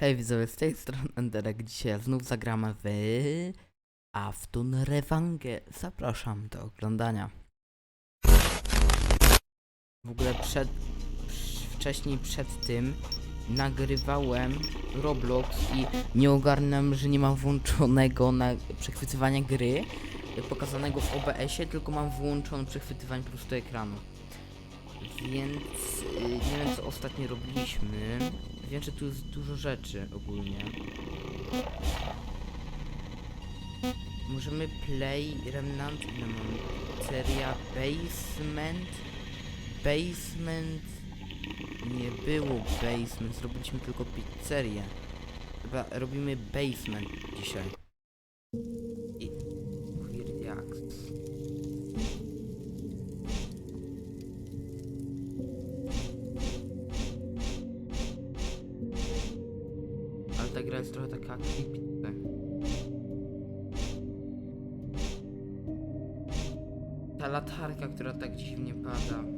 Hej widzowie, z tej strony Enderek. Dzisiaj znów zagramy w Aftun Rewangę. Zapraszam do oglądania. W ogóle przed, wcz- wcześniej przed tym nagrywałem Roblox i nie ogarnąłem, że nie mam włączonego na przechwytywanie gry pokazanego w OBS-ie, tylko mam włączone przechwytywanie po prostu ekranu. Więc y, nie wiem co ostatnio robiliśmy. Wiem, że tu jest dużo rzeczy ogólnie. Możemy play Remnant, ile mam? Seria Basement. Basement. Nie było basement, zrobiliśmy tylko pizzerię. Chyba robimy basement dzisiaj. Gra jest trochę taka creepy. Ta latarka, która tak dziwnie pada.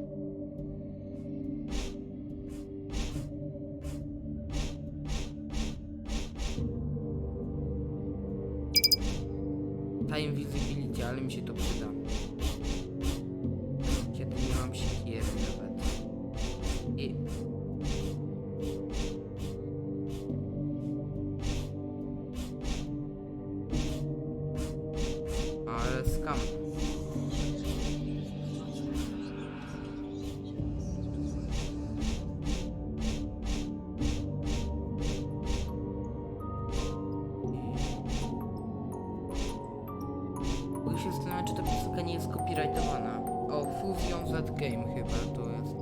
Czy ta piosenka nie jest copyrightowana. O, Fusion Z Game chyba to jest.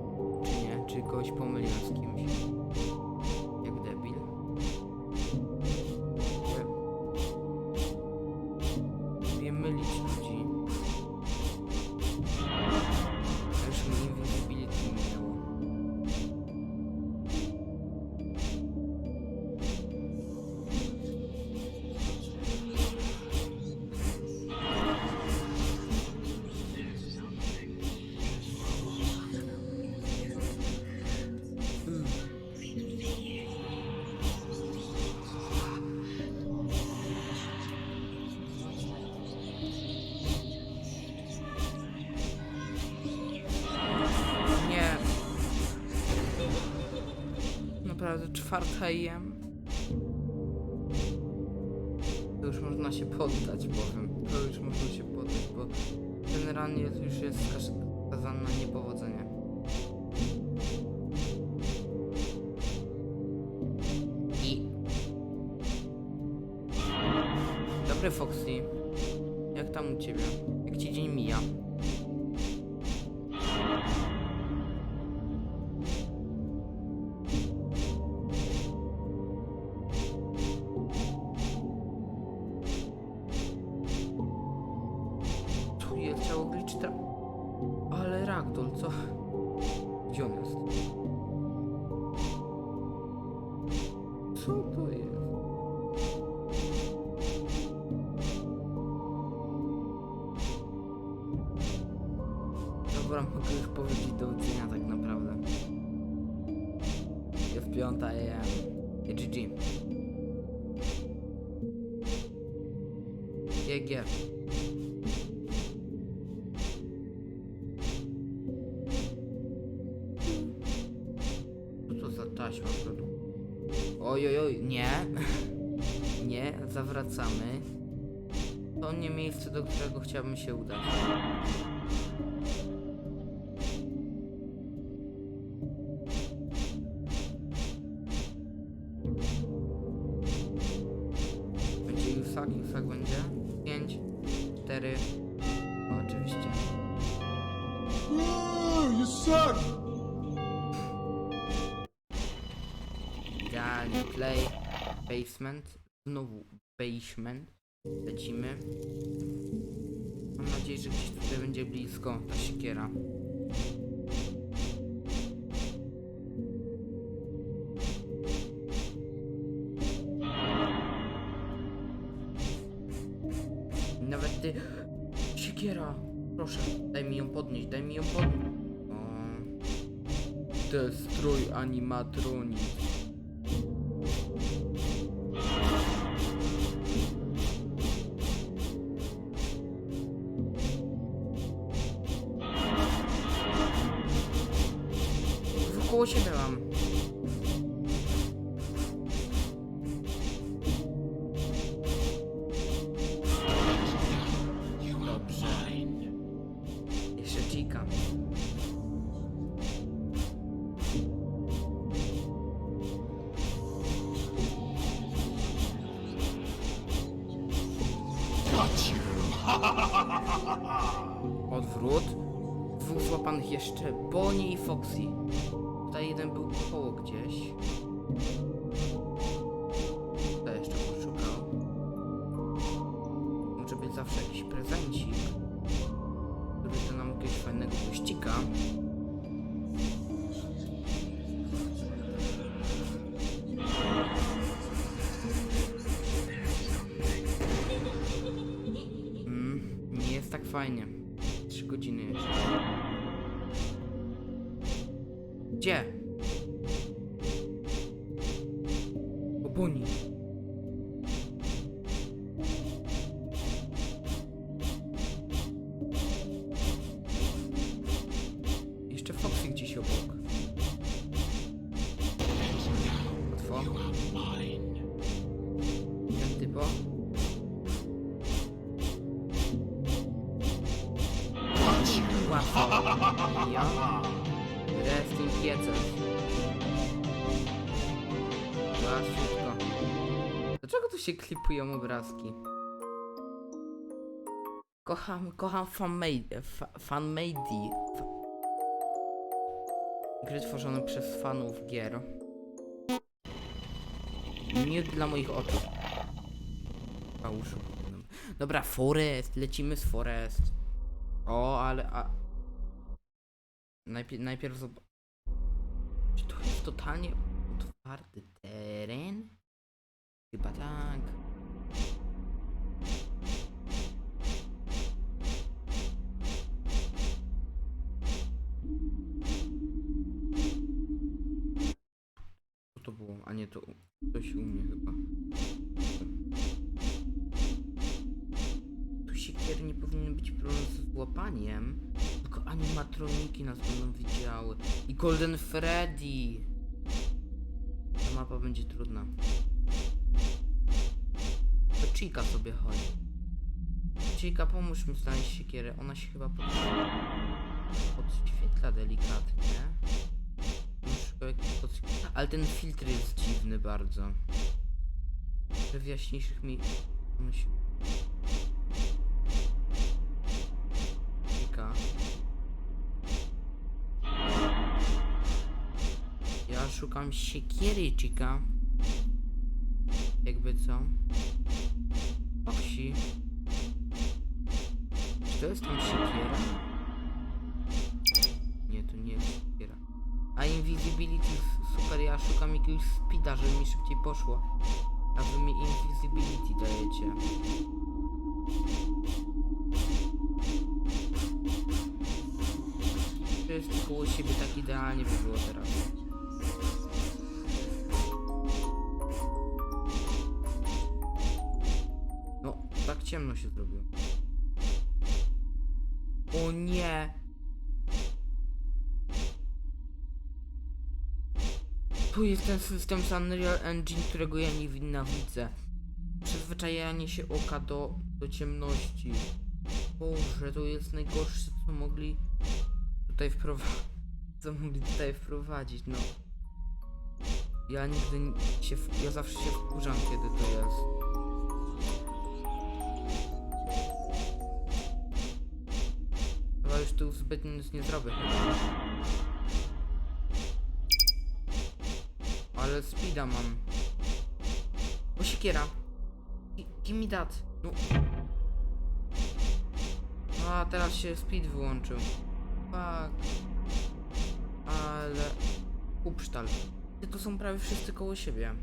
Czy nie? Czy kogoś pomyliłem z kimś? Naprawdę, czwarta jem. To już można się poddać, powiem. To już można się poddać, bo generalnie już jest skazany na niepowodzenie. I... Dobry Foxy. Jak tam u ciebie? Jak ci dzień mija? Co to jest? Dobra, mogę już powiedzieć do widzenia tak naprawdę. Jest piąta AM. I GG. GG. Oj, oj, nie. Nie, zawracamy. To nie miejsce, do którego chciałbym się udać. Będzie Jusak, Jusak będzie. 5, 4. Oczywiście. Play. Basement. Znowu basement. Lecimy. Mam nadzieję, że gdzieś tutaj będzie blisko ta siekiera. Nawet ty... Siekiera! Proszę, daj mi ją podnieść, daj mi ją podnieść. O... Destruj animatronik. Koło siebie fajnie. Trzy godziny jeszcze. Gdzie? Się klipują obrazki? Kocham, kocham fanmade, fa, gry tworzone przez fanów gier. Nie dla moich oczu. A uszu. Dobra, Forest, lecimy z Forest. O, ale a... Najpierw, najpierw zob... Czy to jest totalnie otwarty teren? Chyba tak. Co to było? A nie, to coś u mnie chyba. Tu siekiery nie powinien być problem z łapaniem, tylko animatroniki nas będą widziały. I Golden Freddy! Ta mapa będzie trudna. Chica sobie chodzi. Chica, pomóż mi znaleźć siekierę. Ona się chyba pod... podświetla delikatnie. Pod... Ale ten filtr jest dziwny bardzo. Że w jaśniejszych mi... Myśl... Chica. Ja szukam siekiery, Chica. Jakby co? Czy to jest tam siekiera? Nie, to nie jest siekiera. A invisibility super, ja szukam jakiegoś speeda, żeby mi szybciej poszło. A wy mi invisibility dajecie. Wszyscy koło siebie tak idealnie by było teraz. Ciemno się zrobiło. O nie! Tu jest ten system z Unreal Engine, którego ja nie nienawidzę. Przyzwyczajanie się oka do, do ciemności. Boże, to jest najgorsze, co mogli tutaj wprowadzić. Co mogli tutaj wprowadzić, no. Ja nigdy się, ja zawsze się wkurzam, kiedy to jest. Tu zbyt nic nie zrobię. Ale speeda mam. O siekiera. Gi- Give me that. No. A teraz się speed wyłączył. Fuck. Ale... Upsztal. Ty to są prawie wszyscy koło siebie.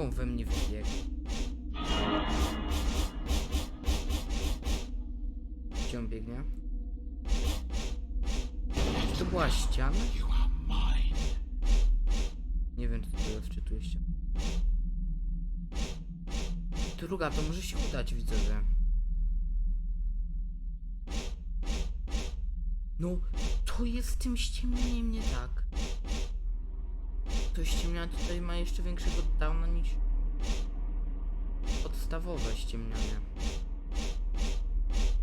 On we mnie wbiegł? Gdzie on biegnie? Czy to była ściana? Nie wiem, czy to jest, czy. Druga, to może się udać, widzowie. No, to jest z tym ściemnieniem nie tak. To ściemnianie tutaj ma jeszcze większego downa niż podstawowe ściemnianie.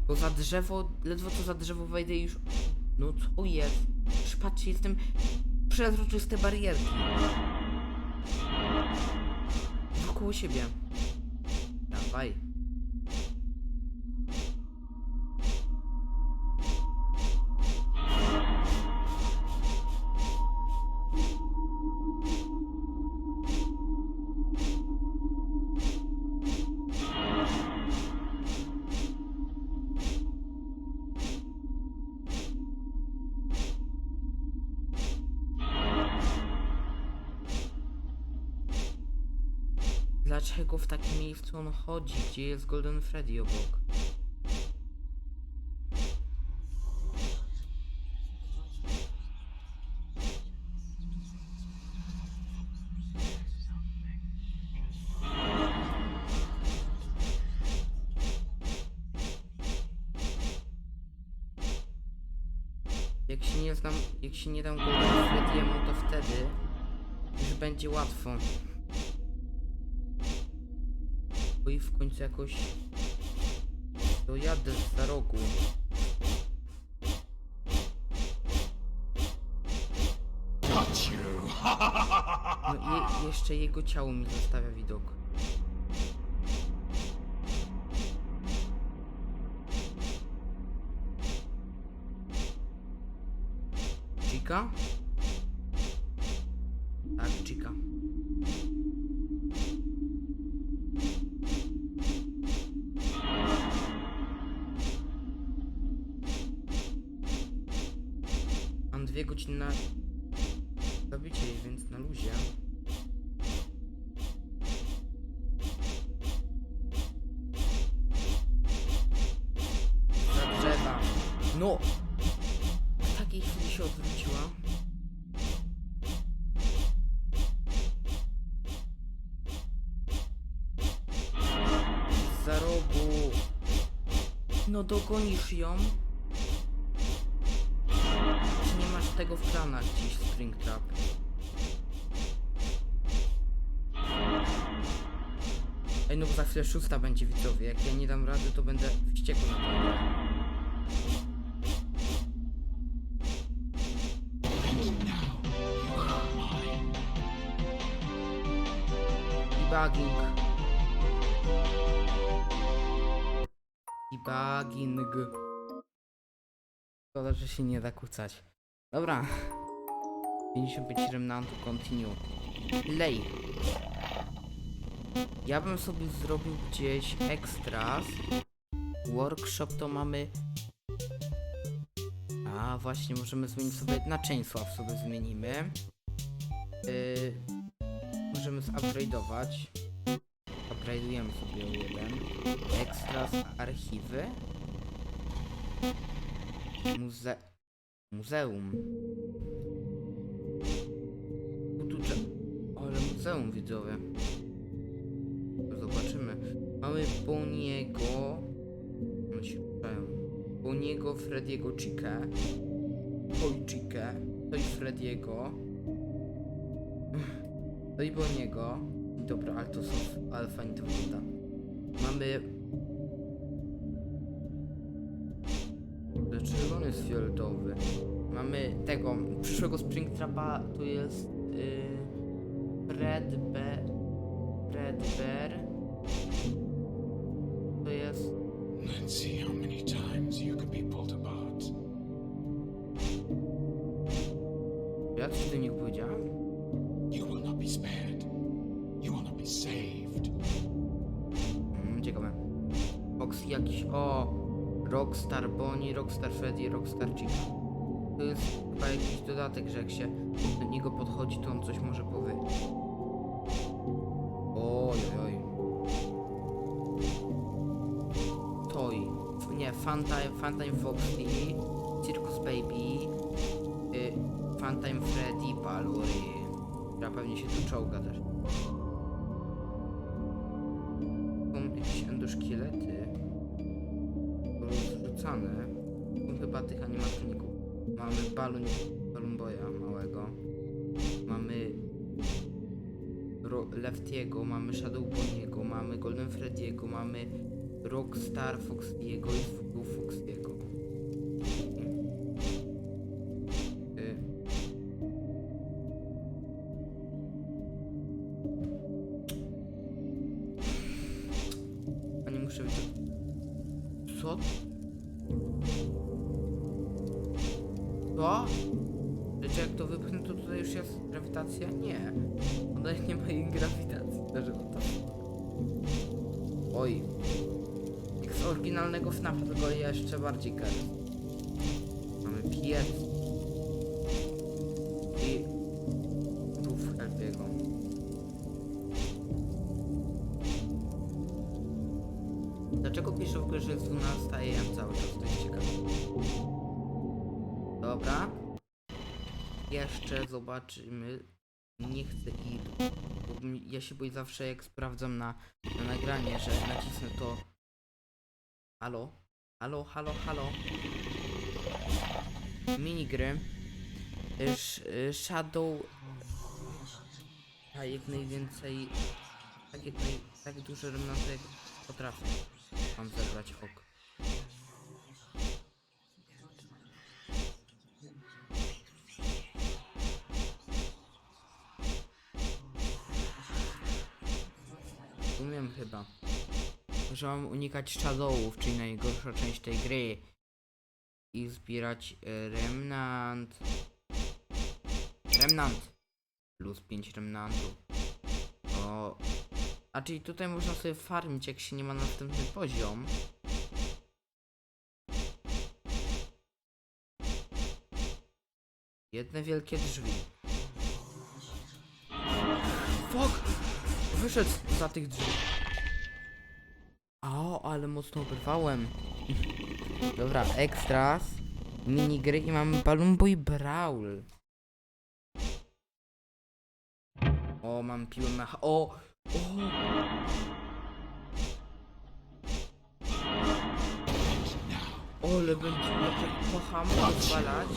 Bo za drzewo, ledwo co za drzewo wejdę już... No co jest? Patrzcie, jestem przezroczyste barierki. Wokół siebie. Dawaj. Dlaczego w takim miejscu on chodzi, gdzie jest Golden Freddy obok? Jak się nie znam, jak się nie dam Golden Freddy'emu, to wtedy już będzie łatwo. Bo i w końcu jakoś dojadę za rogu. No je, jeszcze jego ciało mi zostawia widok. Chica? Tak, Chica. Na zabicie jej, więc na luzie. Za drzewa. No! W takiej chwili się odwróciła. Za rogu. No dogonisz ją. Czy nie masz tego w planach dziś, Springtrap? Ej, no bo za chwilę szósta będzie widzowie. Jak ja nie dam rady, to będę wściekł na tą grę. Debugging. Debugging. Szkoda, że się nie da kucać. Dobra. 55 remnantu, continue. Lej. Ja bym sobie zrobił gdzieś extras. Workshop to mamy... A, właśnie, możemy zmienić sobie... Na Chainsław sobie zmienimy. Yy, możemy zupgrade'ować. Upgrade'ujemy sobie jeden. Extras, archiwy. Muze... Muzeum. O, tu drze- Ale muzeum widzowie. Zobaczymy. Mamy Boniego. One się ruszają. Boniego, Frediego, Chikę. Oj, Chikę. To i Frediego. To i Boniego. Dobra, ale to są. Ale fajnie to wygląda. Mamy. Dlaczego jest fioletowy? Mamy tego. Przyszłego Springtrapa to jest. Yy, Fred B. Fred Bear. To jest. Let's see how many times you can be pulled apart. Ja coś do nich powiedziałem? You will not be spared. You will not be saved. Mm, ciekawe. Fox jakiś. O! Rockstar Bonnie, Rockstar Freddy, Rockstar Chica. To jest chyba jakiś dodatek, że jak się do niego podchodzi, to on coś może powiedzieć. Oj, oj. Toy. Nie, Funtime, Funtime Foxy, Circus Baby, y, Funtime Freddy, Palury. Ja pewnie się tu czołga też. Balon boya małego. Mamy Ro- Leftiego, mamy Shadow Boniego, mamy Golden Freddy'ego, mamy Rockstar Foxiego i Foxiego. Bardziej kar. Mamy piec. I... Rów Helpiego. Dlaczego piszę w ogóle, że jest 12 AM cały czas? To jest ciekawe. Dobra. Jeszcze zobaczymy. Nie chcę i ja się boję zawsze jak sprawdzam na, na nagranie, że nacisnę to. Halo? Halo, halo, halo. Minigry. Shadow. A jak najwięcej. Tak, jak naj, tak dużo remnantów potrafię. Mam zebrać ok. Że mam unikać shadowów, czyli najgorsza część tej gry. I zbierać e, remnant. Remnant. Plus 5 remnantów. O. A czyli tutaj można sobie farmić, jak się nie ma następny poziom. Jedne wielkie drzwi. Fuck! Wyszedł za tych drzwi. O, ale mocno oberwałem. Dobra, extras, minigry i mamy Balloon Boy Brawl. O, mam piłę mecha. O! O! Ole, będzie jak kocham rozwalać.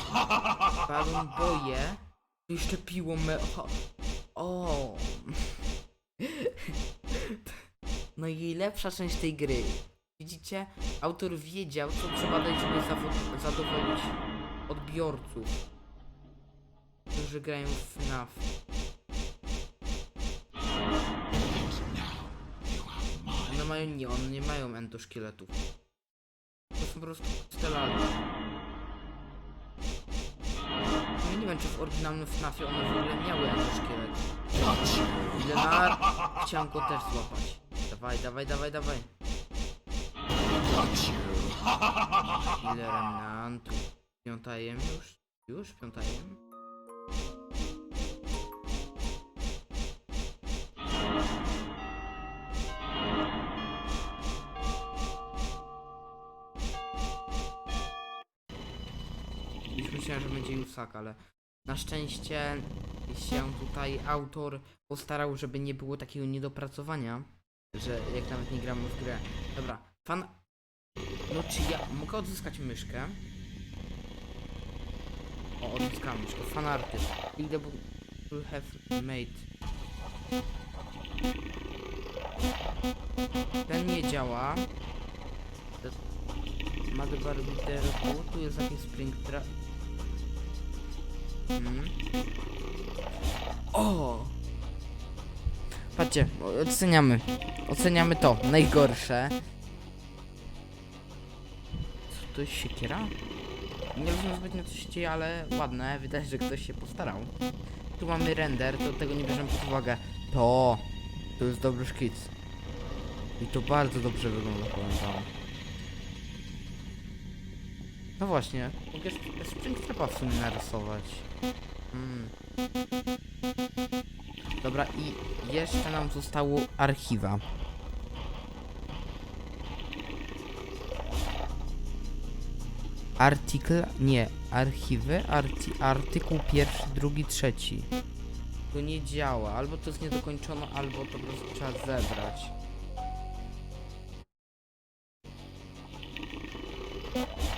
Balloon Boye. Jeszcze piłą mecha. O! No i lepsza część tej gry. Widzicie? Autor wiedział, co trzeba dać, żeby zadowolić odbiorców, którzy grają w FNAF. One mają, nie, one nie mają endoszkieletów. To są po prostu stelalne. Ja nie wiem, czy w oryginalnym FNAFie one w ogóle miały endoszkielet. Lenar, chciałem go też złapać. Dawaj, dawaj, dawaj, dawaj. Ile remnantów? Piątajem już? Już piątajem? Już myślałem, że będzie Yusak, ale na szczęście się tutaj autor postarał, żeby nie było takiego niedopracowania, że jak nawet nie gramy w grę. Dobra, fan... No czy ja mogę odzyskać myszkę? O, odzyskałem myszkę. Fanartyst. Book you have made. Ten nie działa. Mother Literu. Tu jest jakiś spring tra... Mhm. O! Patrzcie, oceniamy. Oceniamy to. Najgorsze. Co to jest siekiera? Nie rozumiem zbytnio co się dzieje, ale ładne. Widać, że ktoś się postarał. Tu mamy render, to tego nie bierzemy pod uwagę. To! To jest dobry szkic. I to bardzo dobrze wygląda, powiem wam. No właśnie, mogę sp- Springtrapa w sumie narysować. Mm. Dobra, i jeszcze nam zostało archiwa. Artykuł, nie, archiwy, arty, artykuł pierwszy, drugi, trzeci. To nie działa. Albo to jest niedokończone, albo to po prostu trzeba zebrać.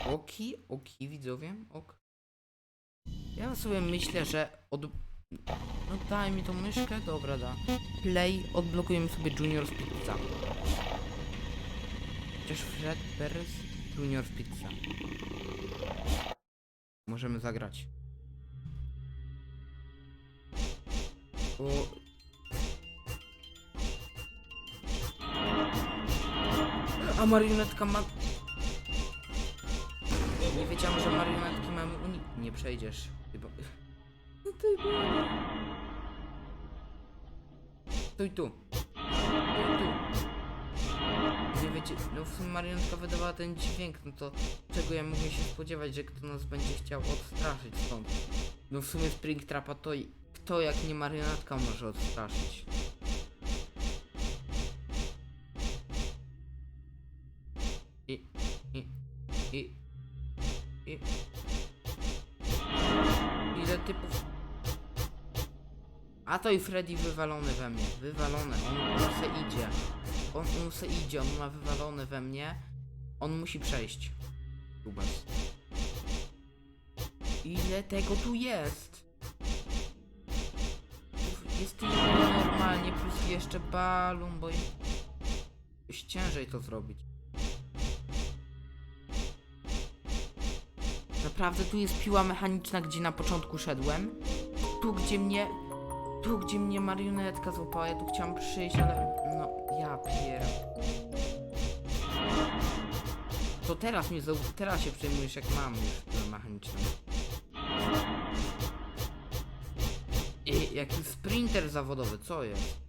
Oki, oki, widzowie, ok. Ja sobie myślę, że od... No daj mi tą myszkę, dobra, da. Play, odblokujemy sobie Junior Pizza. Chociaż Fred Perez Junior Pizza. Możemy zagrać. O... A marionetka ma... Nie wiedziałem, że marionetki mamy unik... Nie przejdziesz. Chyba... Ty Boże. Stój tu. Stój tu. Nie wiecie, no w sumie marionetka wydawała ten dźwięk, no to czego ja mogę się spodziewać, że kto nas będzie chciał odstraszyć stąd. No w sumie Springtrapa to i kto jak nie marionetka może odstraszyć. To i Freddy wywalony we mnie. Wywalone. On, on se idzie. On, on se idzie, on ma wywalone we mnie. On musi przejść. Rubens. Ile tego tu jest? Jest tyle normalnie, plus jeszcze balon, bo jest ciężej to zrobić. Naprawdę tu jest piła mechaniczna, gdzie na początku szedłem. Tu, gdzie mnie... Tu, gdzie mnie marionetka złapała, ja tu chciałam przyjść, ale... No, ja pier... To teraz mnie zau- teraz się przejmujesz jak mam już mechaniczną. I jaki sprinter zawodowy, co jest?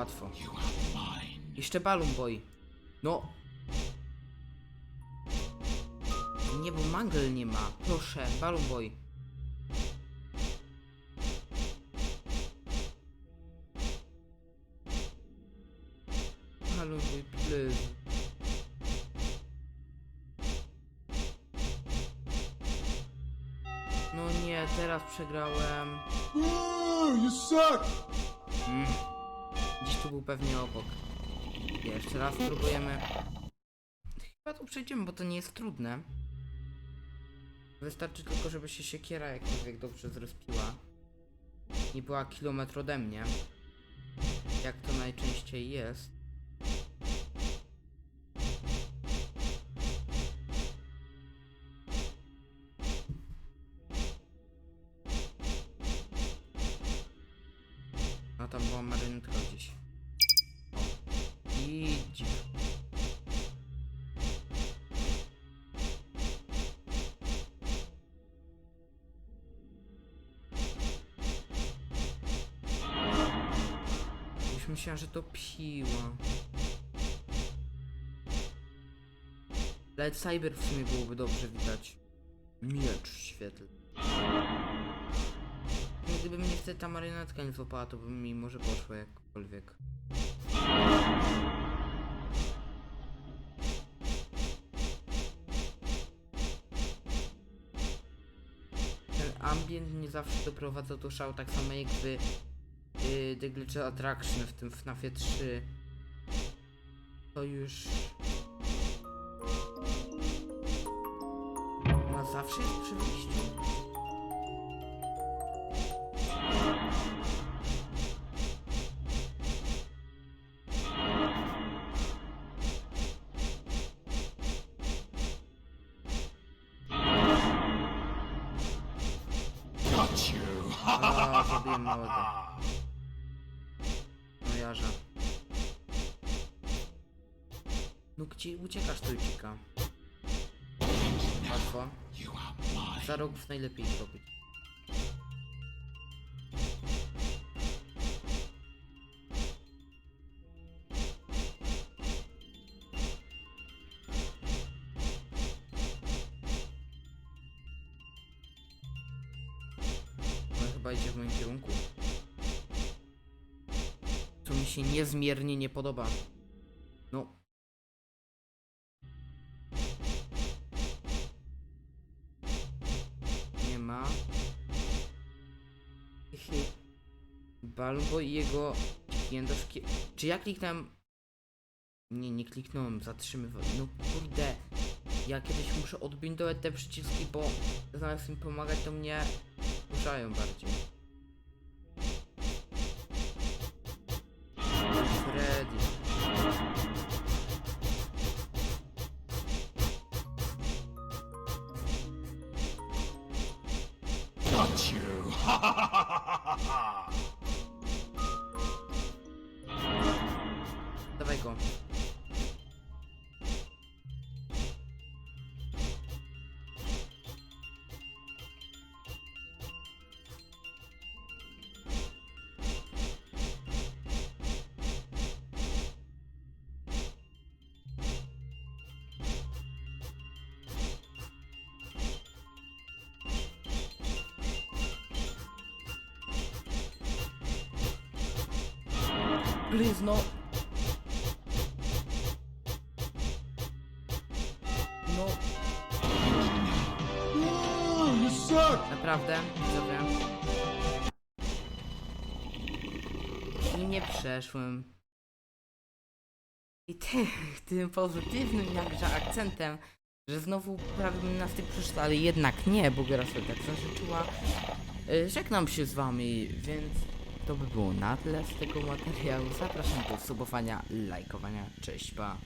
Łatwo. Jeszcze balon boy. No. Nie, bo mangle nie ma. Proszę, balon boy. Balon boy, please. No nie, teraz przegrałem. you suck. Mm. Tu był pewnie obok. Jeszcze raz spróbujemy. Chyba tu przejdziemy, bo to nie jest trudne. Wystarczy tylko, żeby się siekiera jakkolwiek dobrze zrespiła. Nie była kilometr ode mnie. Jak to najczęściej jest. Że to piła. Lightsaber w sumie byłoby dobrze widać. Miecz świetlny. No, Gdyby mnie wtedy ta marionetka nie złapała, to by mi może poszło jakkolwiek. Ten ambient nie zawsze doprowadza do szału, tak samo jakby The Glitch Attraction w tym FNAFie 3. To już... Ona zawsze jest przy wyjściu. trójkika. Łatwo. Za rogów najlepiej zrobić. chyba idzie w moim kierunku. Co mi się niezmiernie nie podoba. Jego jędoszki. Czy ja kliknąłem. Nie, nie kliknąłem, zatrzymywać. No kurde. Ja kiedyś muszę odbindować te przyciski, bo zamiast mi pomagać, to mnie ruszają bardziej. Freddy. Got you! Please no. Naprawdę, widzowie. I nie przeszłem. I ty, tym pozytywnym jakże akcentem, że znowu bym na styk przeszedł, ale jednak nie, bo gra sobie tak zażyczyła. Y, Żegnam się z wami, więc to by było na tyle z tego materiału. Zapraszam do subowania, lajkowania. Cześć, pa!